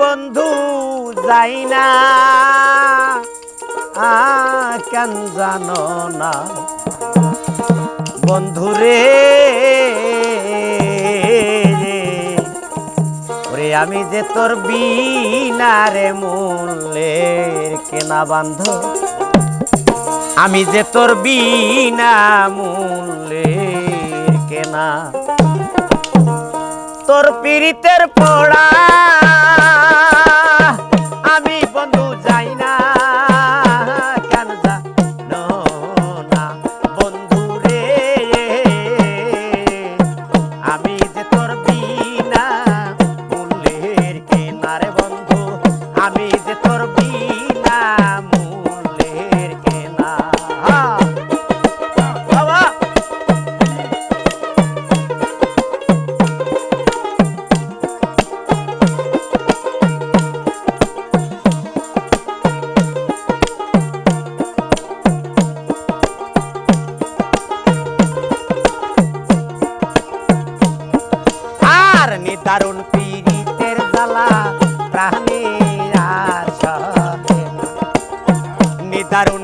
বন্ধু, যাই না। কেন জানো না? বন্ধু রে, ওরে আমি যে তোর বিনারে মূল্যের কেনা বান্ধ আমি যে তোর বিনা মূল্যের কেনা। তোর পীড়িতের পড়া দারুণ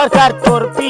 সরকার তোর পি